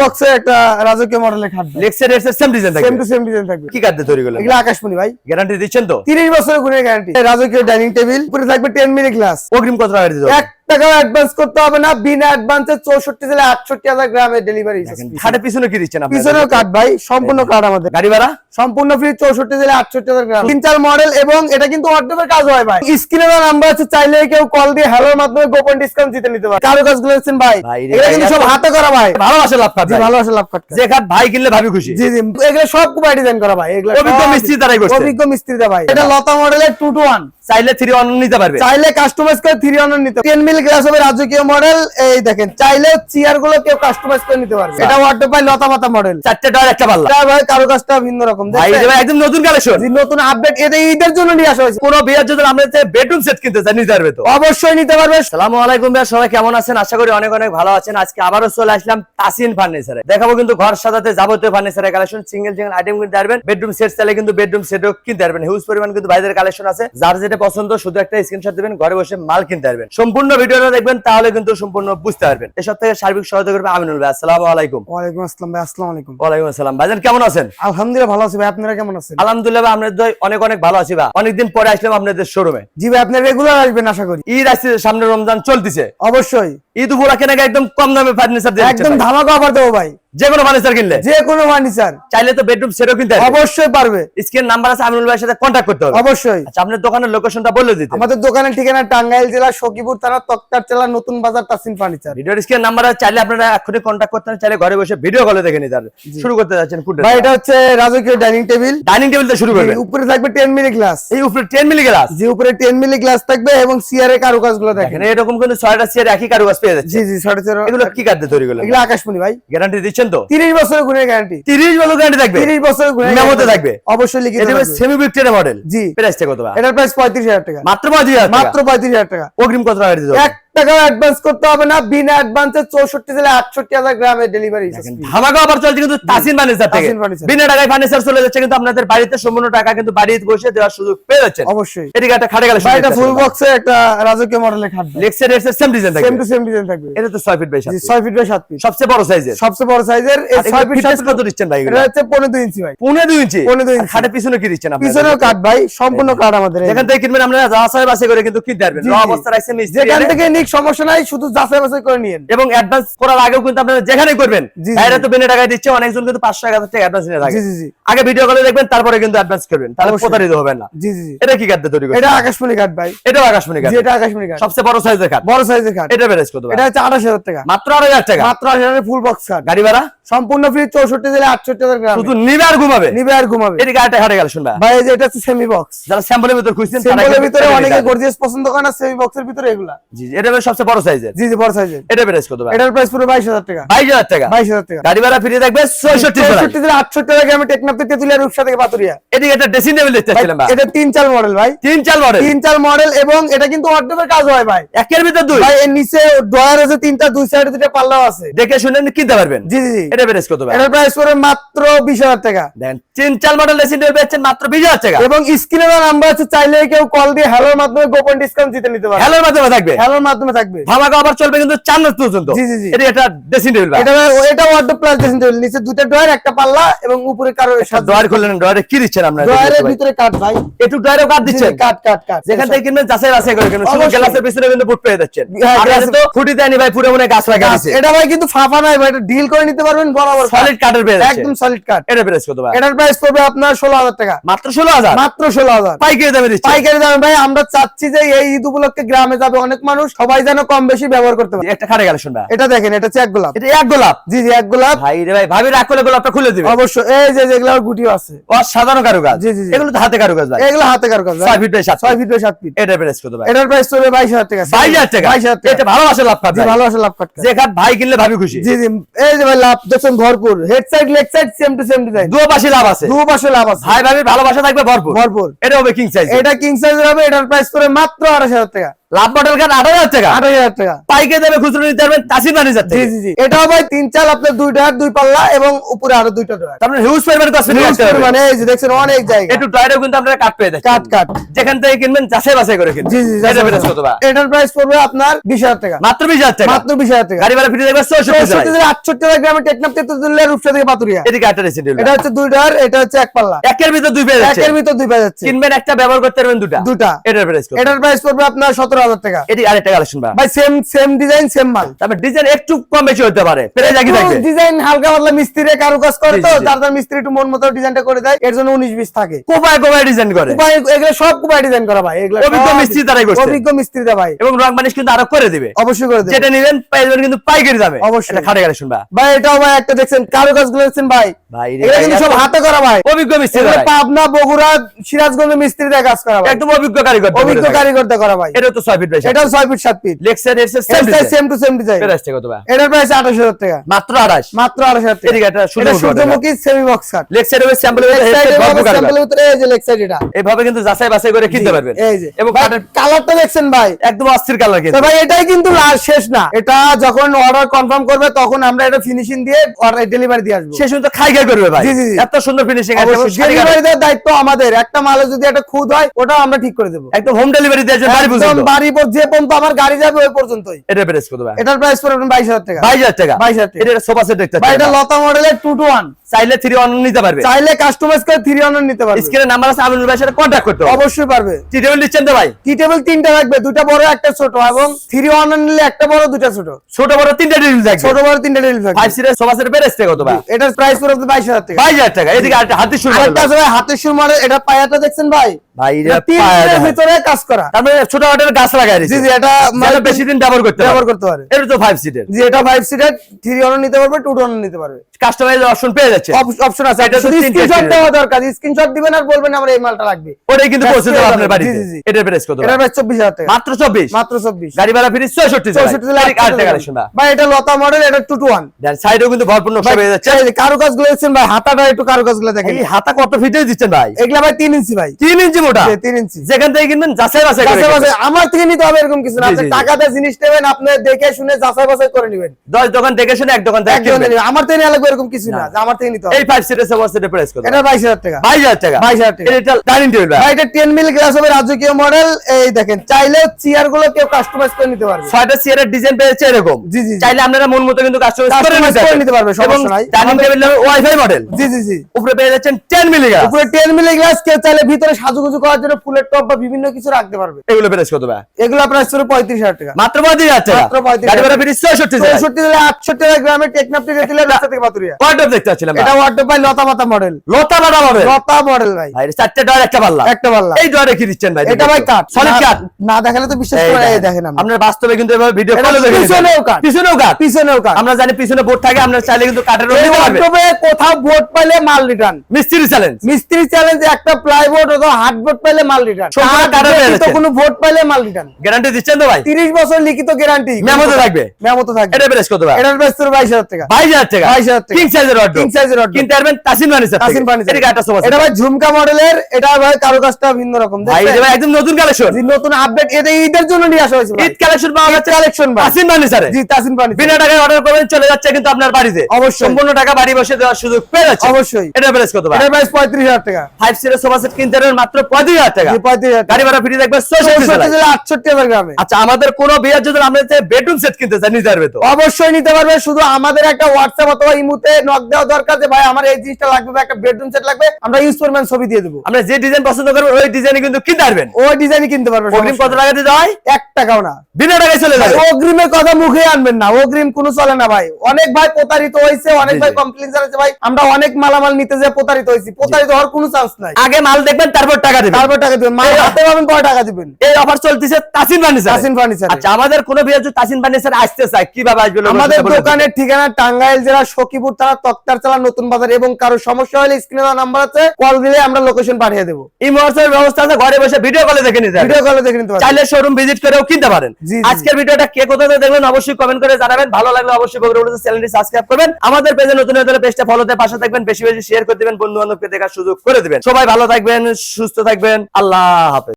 বক্সে একটা রাজকীয় মডেলের খাট লেক্সের এর সেম ডিজাইন সেম থাকবে? টু সেম ডিজাইন থাকবে। কি কাটতে তৈরি করলেন? এগুলো আকাশমণি ভাই। গ্যারান্টি দিচ্ছেন তো? 30 বছরের গুণের গ্যারান্টি রাজকীয় ডাইনিং টেবিল উপরে থাকবে 10 মিলি গ্লাস অগ্রিম কত টাকা দিতে হবে? এক টাকা অ্যাডভান্স করতে হবে না বিনা অ্যাডভান্সে 64 জেলা 68 হাজার গ্রামের ডেলিভারি পিছনে কি দিচ্ছেন পিছনেও কাট ভাই সম্পূর্ণ কাট আমাদের। গাড়ি ভাড়া? সম্পূর্ণ ফ্রি চৌষট্টি জেলা আটষট্টি হাজার গ্রাম। তিন চার মডেল এবং এটা কিন্তু অর্ডারের কাজ হয় ভাই। স্ক্রিনে নাম্বার আছে চাইলে কেউ কল দিয়ে হ্যালোর মাধ্যমে গোপন ডিসকাউন্ট জিতে নিতে পারে। কারও কাজগুলো ভাই? এটা কিন্তু সব হাতে করা ভাই। ভালোবাসা লাভ ভাই। ভালোবাসা লাভ কাট যে খাট ভাই কিনলে ভাবি খুশি। জি জি এগুলো সব কুপাই ডিজাইন করা ভাই। এগুলো অভিজ্ঞ মিস্ত্রি দ্বারাই করছে। অভিজ্ঞ মিস্ত্রি দা ভাই। এটা লতা মডেলের টু টু ওয়ান চাইলে থ্রি অন নিতে পারবে। চাইলে কাস্টমাইজ করে থ্রি অনার নিতে টেন মিল গ্লাস হবে রাজকীয় মডেল এই দেখেন চাইলে চেয়ারগুলো কেউ কাস্টমাইজ করে নিতে পারবে। এটা ওয়ার্ড পাই লতা পাতা মডেল চারটে ডর একটা পাল্লা। এটা ভাই কারও কাজটা ভিন্ন রকম ভাই একদম নতুন কালেকশন নতুন আপডেট এটা ঈদের জন্য নিয়ে আসা হয়েছে। কোন বিয়ের যদি আমরা বেডরুম সেট কিনতে চাই নিতে পারবে তো? অবশ্যই নিতে পারবে। সালামু আলাইকুম ভাই সবাই কেমন আছেন? আশা করি অনেক অনেক ভালো আছেন। আজকে আবারও চলে আসলাম তাসিন ফার্নিচারে দেখাবো কিন্তু ঘর সাজাতে যাবতীয় ফার্নিচারের কালেকশন সিঙ্গেল সিঙ্গেল আইটেম কিনতে পারবেন। বেডরুম সেট চাইলে কিন্তু বেডরুম সেটও কিনতে পারবেন। হিউজ পরিমাণ কিন্তু বাইরের কালেকশন আছে। যার যেটা পছন্দ শুধু একটা স্ক্রিনশট দিবেন ঘরে বসে মাল কিনতে পারবেন। সম্পূর্ণ ভিডিওটা দেখবেন তাহলে কিন্তু সম্পূর্ণ বুঝতে পারবেন। এসব থেকে সার্বিক সহায়তা করবে আমিনুল ভাই। আসসালামু আলাইকুম। ওয়ালাইকুম আসসালাম ভাই আসসালামু আলাইকুম। ওয়ালাইকুম আসসালাম। ভাইজান কেমন আছেন? আলহামদুলিল্লাহ ভালো আছি ভাই আপনারা কেমন আছেন? আলহামদুলিল্লাহ ভাই, দয় অনেক অনেক ভালো আছি ভাই। অনেকদিন পরে আসলাম আপনাদের শোরুমে জি ভাই আপনি রেগুলার আসবেন আশা করি। ঈদ আসছে সামনে রমজান চলতেছে। অবশ্যই। ঈদ উপলক্ষে নাকি একদম কম দামে ফার্নিচার একদম ধামাকা অফার দেবো ভাই। যে কোনো ফার্নিচার কিনলে। যে কোনো ফার্নিচার চাইলে তো বেডরুম সেটও কিনতে অবশ্যই পারবে। স্ক্রিন নাম্বার আছে আমিনুল ভাইয়ের সাথে কন্ট্যাক্ট করতে হবে। অবশ্যই। আচ্ছা আপনার দোকানের লোকেশনটা বলে দিতে। আমাদের দোকানের ঠিকানা টাঙ্গাইল জেলা সখীপুর থানা তক্তার জেলা নতুন বাজার তাসিন ফার্নিচার ভিডিওর স্ক্রিন নাম্বার চাইলে আপনারা এখনই কন্ট্যাক্ট করতে পারেন চাইলে ঘরে বসে ভিডিও কলে দেখে নিতে পারবেন শুরু করতে যাচ্ছেন ফুড ভাই এটা হচ্ছে রাজকীয় ডাইনিং টেবিল ডাইনিং টেবিল শুরু করবেন। উপরে থাকবে টেন মিলি গ্লাস এই উপরে 10 মিলি গ্লাস যে উপরে টেন মিলি গ্লাস থাকবে এবং সিয়ারের কারুকাজগুলো দেখেন। এরকম কিন্তু ছয়টা চেয়ার একই কারুকাজ পেয়ে যাচ্ছে। জি জি এগুলো কি কাটতে তৈরি করলেন? এগুলো আকাশমণি ভাই। গ্যারান্টি দিচ্ছেন তো তিরিশ বছরের গুণের গ্যারান্টি 30 বছর গ্যারান্টি থাকবে। তিরিশ বছরের গুণের মেমোতে থাকবে? অবশ্যই লিখিত এটা সেমি ভিক্টোরিয়া মডেল জি। প্রাইসটা কত এটার প্রাইস পঁয়ত্রিশ হাজার টাকা। মাত্র 35000 মাত্র মাত্র পঁয়ত্রিশ হাজার টাকা। অগ্রিম কত টাকা দিতে হবে? এক টাকা অ্যাডভান্স করতে হবে না বিনা অ্যাডভান্সে চৌষট্টি জেলা আটষট্টি হাজার গ্রামের ডেলিভারি ধামাকা অফার চলছে কিন্তু তাসিন ফার্নিচার থেকে। বিনা টাকায় ফার্নিচার চলে যাচ্ছে কিন্তু আপনাদের বাড়িতে সম্পূর্ণ টাকা কিন্তু বাড়িতে বসে দেওয়ার সুযোগ পেয়ে যাচ্ছেন। অবশ্যই। এদিকে একটা খাটে গেলে এটা ফুল বক্সে একটা রাজকীয় মডেলের খাট লেক্সের এর same design same to same design থাকবে। এটা তো 6 ফিট বাই 7 জি ছয় ফিট বাই সাত ফিট সবচেয়ে বড় সাইজের সবচেয়ে বড় সাইজের এই ছয় ফিট সাত কত দিচ্ছেন ভাই এটা হচ্ছে পনেরো দুই ইঞ্চি ভাই। 15 ইঞ্চি 15 ইঞ্চি। খাটে পিছনে কি দিচ্ছেন আপনি পিছনেও কাঠ ভাই সম্পূর্ণ কাঠ আমাদের এই। যেখান থেকে কিনবেন বাছাই করে কিন্তু কিনতে পারবেন। জি, অবস্থা রাখছে মিস্ত্রি থেকে নিক সমস্যা নাই শুধু যাচাই বাছাই করে নিয়েন। এবং অ্যাডভান্স করার আগেও কিন্তু আপনারা যেখানে করবেন জি। তো বিনা টাকায় দিচ্ছে অনেকজন কিন্তু 500 টাকা থেকে অ্যাডভান্স নিয়ে থাকে। জি জি জি। আগে ভিডিও কলে দেখবেন তারপরে কিন্তু অ্যাডভান্স করবেন তাহলে প্রতারিত হবেন না। জি জি এটা কি কাটতে তৈরি এটা আকাশমণি কাঠ ভাই। এটাও আকাশমণি কাঠ এটা আকাশমণি কাঠ সবচেয়ে বড় সাইজের কাঠ বড় সাইজের কাঠ এটা প্রাইস কত এটা হচ্ছে আঠাশ হাজার টাকা। মাত্র 8000 টাকা? মাত্র আঠাশ হাজার ফুল বক্স কাঠ গাড়ি ভাড়া? সম্পূর্ণ ফ্রি চৌষট্টি জেলা আটষট্টি হাজার গ্রাম। শুধু নিবে আর ঘুমাবে? নিবে আর ঘুমাবে। এদিকে আরেকটা খাটে গেল শুনবা। ভাই যে এটা হচ্ছে সেমি বক্স যারা স্যাম্পলের ভিতর খুঁজছেন কিন্তু ভিতরে এটা অনেকে। গর্জিয়াস পছন্দ করে না সেমি বক্সের ভিতরে এগুলা। জি জি এটা হলো সবচেয়ে বড় সাইজের জি জি বড় সাইজের এটা প্রাইস কত ভাই? এটার প্রাইস পুরো বাইশ হাজার টাকা। 22000 টাকা? বাইশ হাজার টাকা। গাড়ি ভাড়া ফ্রি থাকবে 66 টাকা চৌষট্টি জেলা আটষট্টি হাজার গ্রামে টেকনাফ থেকে তেতুলিয়া রূপসা থেকে পাতুরিয়া। এদিকে একটা ড্রেসিং টেবিল দেখতে ভাই, ছিলাম ভাই। এটা তিন চাল মডেল ভাই। তিন চাল মডেল তিন চাল মডেল এবং এটা কিন্তু অর্ধেকের কাজ হয় ভাই। একের ভিতর দুই? ভাই এর নিচে ড্রয়ার আছে তিনটা দুই সাইডে দুটো পাল্লাও আছে। দেখে শুনে কিনতে পারবেন? জি জি এটা প্রাইস কত ভাই? এটার প্রাইস করে মাত্র বিশ হাজার টাকা। দেন তিন চাল মডেল ড্রেসিং টেবিল পেয়েছেন মাত্র 20000 টাকা। এবং স্ক্রিনে নাম্বার আছে চাইলে কেউ কল দিয়ে হ্যালোর মাধ্যমে গোপন ডিসকাউন্ট জিতে নিতে পারে হ্যালোর মাধ্যমে থাকবে? হ্যালোর মাধ্যমে থাকবে। ধামাকা অফার চলবে কিন্তু চার রাত পর্যন্ত। জি, জি। এটা একটা ড্রেসিং টেবিল এটা এটা ওয়ার্ড প্লাস ড্রেসিং টেবিল নিচে দুটো ড্রয়ার একটা পাল্লা এবং উপরে কারও ডয়ার খুললেন ডয়ারে কি দিচ্ছেন আপনারা? ড্রয়ারের ভিতরে কাট ভাই। একটু ডয়ারও কাট দিচ্ছেন? কাট কাট কাট যেখান থেকে কিনবেন যাচাই বাছাই করে কিনবেন শুধু গ্লাসের পিছনে কিন্তু বুট পেয়ে যাচ্ছেন। আপনারা তো খুঁটি দেয়নি ভাই পুরো মনে গাছ লাগা দিছে। এটা ভাই কিন্তু ফাফা নাই ভাই এটা ডিল করে নিতে পারবেন বরাবর সলিড কাঠের পেয়ে একদম সলিড কাট এটা প্রাইস কত ভাই? এটার প্রাইস পড়বে আপনার ষোলো হাজার টাকা। মাত্র 16000 মাত্র ষোলো হাজার। পাইকারি দামে দিচ্ছে পাইকারি দামে ভাই আমরা চাচ্ছি যে এই ঈদ উপলক্ষে গ্রামে যাবে অনেক মানুষ সবাই কম বেশি ব্যবহার করতে পারে। একটা খাটে গেল শুনবা। এটা দেখেন এটা হচ্ছে এক গোলাপ। এটা এক গোলাপ? জি জি এক গোলাপ। ভাই রে ভাই ভাবি রাখলে গোলাপটা খুলে দিবে। অবশ্যই। এই যে গুটিও আছে। অসাধারণ কারুকাজ। জি, জি। এগুলো তো হাতে কারুকাজ ভাই। এগুলো হাতে কার কাজ ছয় ফিট বাই সাত ছয় ফিট ফিট বাই সাত ফিট এটা প্রাইস কত ভাই? এটার প্রাইস চলবে বাইশ হাজার টাকা। 22000 টাকা? বাইশ হাজার টাকা। এটা ভালোবাসা লাভ কাট জি। ভালোবাসা লাভ কাট যে খাট ভাই কিনলে ভাবি খুশি। জি জি। এই যে ভাই লাভ দেখছেন ভরপুর। Head side leg side same to same design দুও পাশে লাভ আছে। দু পাশে লাভ আছে। ভাই ভাবি ভালোবাসা থাকবে ভরপুর। ভরপুর। এটা হবে কিং সাইজ এটা কিং সাইজের হবে এটার প্রাইস করে মাত্র আড়াইশ হাজার টাকা। লাভ মডেল হাজার টাকা। হাজার টাকা। পাইকে দেবে খুচরো নিতে পারবেন ফার্নিচার জি জি জি। এটাও ভাই তিন চাল আপনার দুই টায়ার দুই পাল্লা এবং উপরে আরও দুইটা তারপরে হিউজ পরিমাণ মানে এই যে দেখছেন অনেক জায়গা। একটু কিন্তু আপনারা কাট পেয়ে কাট কাট যেখান থেকে কিনবেন যাচাই বাছাই করে কিনবেন। জি জি এটা প্রাইস কত বা এটার প্রাইস পড়বে আপনার বিশ হাজার টাকা। মাত্র বিশ হাজার টাকা। মাত্র বিশ হাজার টাকা। গাড়ি ভাড়া ফ্রি থাকবে থেকে টাকা গ্রামে তেতুল্লাহ রূপসা থেকে পাতুরিয়া। এদিকে আটটা এটা হচ্ছে দুই টায়ার এটা হচ্ছে এক পাল্লা। একের ভিতর দুই পেয়ে যাচ্ছে। একের ভিতর দুই পেয়ে যাচ্ছে। কিনবেন একটা ব্যবহার করতে পারবেন দুটা। দুটা। এটার প্রাইস এটার প্রাইস পড়বে আপনার সতেরো হাজার টাকা। এটি আরেকটা কালেকশন ভাই। সেম সেম ডিজাইন সেম মাল। তারপর ডিজাইন একটু কম বেশি হতে পারে। প্রাইস একই থাকবে ডিজাইন হালকা পাতলা মিস্ত্রি কারু কাজ করে তো জি, জি। যার যার মিস্ত্রি একটু মন মতো ডিজাইনটা করে দেয় এর জন্য উনিশ বিশ থাকে। কোপায় কোপায় ডিজাইন করে। কুপাই এগুলো সব কুপাই ডিজাইন করা ভাই এগুলো অভিজ্ঞ সব- মিস্ত্রি তারাই করছে। অভিজ্ঞ মিস্ত্রিটা ভাই। এবং রং মানিশ কিন্তু আরও করে দিবে। অবশ্যই করে দেবে। যেটা নিলেন পাইবেন কিন্তু পাইকারি দামে। অবশ্যই। এটা খাটে কালেকশন বা ভাই এটাও ভাই একটা দেখছেন কারু কাজগুলো দেখছেন ভাই। ভাই রে কিন্তু সব হাতে করা ভাই। অভিজ্ঞ মিস্ত্রি। পাবনা বগুড়া সিরাজগঞ্জ মিস্ত্রিতে কাজ করা ভাই। একদম অভিজ্ঞ কারিগর অভিজ্ঞ কারিগরটা করা ভাই। এটা তো ছয় ফিট বেশি এটা ছয় ফিট সাত ফিট লেক্সার এর same same to same design price কত বা এটার প্রাইস আঠাশ হাজার টাকা। মাত্র 28 মাত্র আঠাশ হাজার টাকা। এটা সূর্যমুখী সূর্যমুখী সেমি বক্স কাট লেক্সার এর স্যাম্পল স্যাম্পলের ভিতরে এই যে লেগ এটা এইভাবে কিন্তু যাচাই বাছাই করে কিনতে পারবেন। এই যে। এবং কালারটা দেখছেন ভাই। একদম অস্থির কালার কিন্তু। ভাই এটাই কিন্তু লাস্ট শেষ না। এটা যখন অর্ডার কনফার্ম করবে তখন আমরা এটা ফিনিশিং দিয়ে ডেলিভারি দিয়ে আসব। খাই খাই করবে ভাই। এত সুন্দর ফিনিশিং ডেলিভারি দেওয়ার দায়িত্ব আমাদের। একটা মালে যদি একটা খুদ হয় ওটা আমরা ঠিক করে দেবো। একদম হোম ডেলিভারি দেওয়ার জন্য পর যে পর্যন্ত আমার গাড়ি যাবে ওই পর্যন্তই। এটা প্রাইস কত ভাই? এটার প্রাইস পড়বে বাইশ হাজার টাকা। 22000 টাকা। 22,000 টাকা। এটা সোফা সেট দেখতে ভাই এটা লতা মডেলের টু টু ওয়ান চাইলে 3 অন নিতে পারবে। চাইলে কাস্টমাইজ করে থ্রি অনার নিতে পারবে। স্ক্রিনে নাম্বার আছে আমিনুল ভাইয়ের সাথে কন্টাক্ট করতে অবশ্যই পারবে। টি টেবিল নিচ্ছেন তো ভাই? টি টেবিল তিনটা রাখবে দুটা বড় একটা ছোট এবং থ্রি অনার নিলে একটা বড় দুটা ছোট। ছোট বড় তিনটা টেবিল থাকবে। ছোট বড় তিনটা টেবিল থাকবে। 5 সিটের সোফা সেট প্রাইস কত ভাই? এটার প্রাইস পড়বে বাইশ হাজার টাকা। 22000 টাকা। এদিকে হাতি শুরু ভাই। হাতের সুর মডেল এটা পায়াটা দেখছেন ভাই? ভাই এটা তিন দিনের ভিতরে কাজ করা। তার মানে ছোট হাটের গাছ লাগাই জি জি এটা মানে বেশি দিন ব্যবহার করতে ব্যবহার করতে পারে। এটা তো 5 সিটের জি এটা ফাইভ সিটার নিতে পারবে নিতে পারবে। কাস্টমাইজ অপশন পেয়ে যাচ্ছে। অপশন আছে। এটা শুধু স্ক্রিনশট দেওয়া দরকার। স্ক্রিনশট দিবেন আর বলবেন আমার এই মালটা লাগবে। ওটাই কিন্তু পৌঁছে আপনার বাড়িতে। জি, জি। এটার প্রাইস কত? এটা ভাই? প্রাইস চব্বিশ হাজার টাকা। মাত্র 24 মাত্র চব্বিশ। গাড়ি ভাড়া ফ্রি 64 চৌষট্টি জেলা আট টাকা ভাই এটা লতা মডেল এটা টু টু ওয়ান দেন সাইডেও কিন্তু ভরপুর নকশা পেয়ে যাচ্ছে। গুলো দেখছেন ভাই হাতাটা একটু কারু কাজগুলো দেখেন। এই হাতা কত ফিটে দিচ্ছেন ভাই? এগুলা ভাই তিন ইঞ্চি ভাই। 3 ইঞ্চি মোটা? জি, তিন ইঞ্চি। যেখান থেকে কিনবেন যাচাই বাছাই করে আমার থেকে নিতে হবে এরকম কিছু না। আপনি জি, জি। টাকাতে জিনিস নেবেন আপনি দেখে শুনে যাচাই বাছাই করে নেবেন। দশ দোকান দেখে শুনে এক দোকান থেকে একজনে কিনবেন। নেবেন। আমার থেকে নেওয়া লাগবে এরকম কিছু না না। আমার থেকে নিতে হবে। এই 5 সিটের সোফা সেটের প্রাইস কত? এটা বাইশ হাজার টাকা। 22000 টাকা? 22,000 টাকা। এটা ডাইনিং টেবিল ভাই। ভাই এটা টেন মিল গ্লাস হবে রাজকীয় মডেল এই দেখেন চাইলে চেয়ারগুলো কেউ কাস্টমাইজ করে নিতে পারবে। ছয়টা চেয়ারের ডিজাইন পেয়েছে এরকম। জি, জি, জি। চাইলে আপনারা মন মতো কিন্তু কাস্টমাইজ করে নিতে পারবে, সমস্যা নাই। ডাইনিং টেবিল ওয়াইফাই মডেল জি জি জি। উপরে পেয়ে যাচ্ছেন 10 মিলিগ্রাম উপরে টেন মিলি গ্লাস কেউ চাইলে ভিতরে সাজুগুজু করার জন্য ফুলের টপ বা বিভিন্ন কিছু রাখতে পারবে। এগুলো প্রাইস কত ভাই? এগুলো প্রাইস পঁয়ত্রিশ হাজার টাকা। মাত্র 35000 টাকা? মাত্র 35,000 গাড়ি ভাড়া ফ্রি 66 টাকা টেকনাপটি রেটিলে রাস্তা থেকে পাতুরিয়া দেখতে পাচ্ছিলাম এটা ভাই লতা পাতা মডেল লতা মডেল লতা মডেল ভাই। ভাই চারটে ডয়ার একটা পাল্লা। একটা পাল্লা। এই ডয়ারে কি দিচ্ছেন ভাই? এটা ভাই কাট সলিড কাট না দেখালে তো বিশ্বাস করে দেখেন আপনার বাস্তবে কিন্তু এভাবে ভিডিও এটা কলে দেখে পিছনেও কাট। পিছনেও কাট পিছনেও কাট আমরা জানি পিছনে বোর্ড থাকে চাইলে কিন্তু ওয়ার্ডরোবে কোথাও বোর্ড পাইলে মাল রিটার্ন মিস্ত্রি চ্যালেঞ্জ মিস্ত্রি চ্যালেঞ্জ একটা প্লাইবোর্ড অথবা হার্ড বোর্ড পাইলে মাল রিটার্ন কোনো বোর্ড পাইলে মাল রিটার্ন গ্যারান্টি দিচ্ছেন তো ভাই? 30 বছর লিখিত গ্যারান্টি মেমোতে থাকবে? মেমোতে থাকবে। এটা প্রাইস কত ভাই? এটার প্রাইস ছিল 22000 টাকা। বাইশ হাজার টাকা? 22,000 টাকা। কিং সাইজের অর্ডার King size এর কিনতে পারবেন তাসিন ফার্নিচার তাসিন ফার্নিচার এটা একটা সোফা এটা ভাই ঝুমকা মডেলের এটা ভাই কারুকাজটা ভিন্ন রকম। ভাই এটা ভাই একদম নতুন কালেকশন নতুন আপডেট এটা ঈদের জন্য নিয়ে আসা হয়েছে ঈদ কালেকশন পাওয়া যাচ্ছে কালেকশন ভাই। তাসিন ফার্নিচারে জি তাসিন ফার্নিচার বিনা টাকায় অর্ডার করবেন চলে যাচ্ছে কিন্তু আপনার বাড়িতে। অবশ্যই। সম্পূর্ণ টাকা বাড়ি বসে দেওয়ার সুযোগ পেয়ে যাচ্ছে। অবশ্যই। এটা প্রাইস কত ভাই? এটার প্রাইস 35000 টাকা। ফাইভ সিটের সোফা সেট কিনতে পারবেন মাত্র পঁয়ত্রিশ হাজার টাকা। জি 35000 গাড়ি ভাড়া ফ্রি থাকবে চৌষট্টি চৌষট্টি জেলায়। জেলা 68000 গ্রামে। আচ্ছা আমাদের কোন বিয়ের যদি আমরা বেডরুম সেট কিনতে চাই নিতে পারবে তো অবশ্যই নিতে পারবে শুধু আমাদের একটা হোয়াটসঅ্যাপ অথবা ইমুতে নক দেওয়া দরকার যে ভাই আমার এই জিনিসটা লাগবে বা একটা বেডরুম সেট লাগবে আমরা ইউজ করবেন ছবি দিয়ে দেবো। আমরা যে ডিজাইন পছন্দ করব ওই ডিজাইনে কিন্তু কিনতে পারবেন। ওই ডিজাইনই কিনতে পারবে অগ্রিম কত টাকা দিতে হয় এক টাকাও না। বিনা টাকায় চলে যাবে। অগ্রিমের কথা মুখে আনবেন না অগ্রিম কোনো চলে না ভাই। অনেক ভাই প্রতারিত হয়েছে অনেক ভাই কমপ্লেন জানাচ্ছে ভাই আমরা অনেক মালামাল নিতে যে প্রতারিত হয়েছি। প্রতারিত হওয়ার কোনো চান্স নাই। আগে মাল দেখবেন তারপর টাকা দেবেন। তারপর টাকা দিবেন মাল হাতে পাবেন টাকা দিবেন। এই অফার চলতেছে তাসিন ফার্নিচার তাসিন ফার্নিচার আচ্ছা আমাদের কোন বিয়ের যদি তাসিন ফার্নিচার আসতে চায় কীভাবে আসবে আমাদের দোকানের ঠিকানা টাঙ্গাইল জেলা সখীপুর থানা তক্তার নতুন বাজার। এবং কারও সমস্যা হলে স্ক্রিনে দেওয়া নাম্বার আছে কল দিলে আমরা লোকেশন পাঠিয়ে দেবো। এই মুহূর্তের ব্যবস্থা আছে ঘরে বসে ভিডিও কলে দেখে নিতে ভিডিও কলে দেখে নিতে চাইলে শোরুম ভিজিট করেও কিনতে পারেন। জি, জি, আজকের ভিডিওটা কে কোথা থেকে দেখবেন অবশ্যই কমেন্ট করে জানাবেন। ভালো লাগলে অবশ্যই বগুড়া চ্যানেলটি সাবস্ক্রাইব করবেন। আমাদের পেজে নতুন নতুন পেজটা ফলোতে পাশে থাকবেন বেশি বেশি শেয়ার করে দিবেন বন্ধু বান্ধবকে দেখার সুযোগ করে দিবেন। সবাই ভালো থাকবেন সুস্থ থাকবেন। আল্লাহ হাফেজ।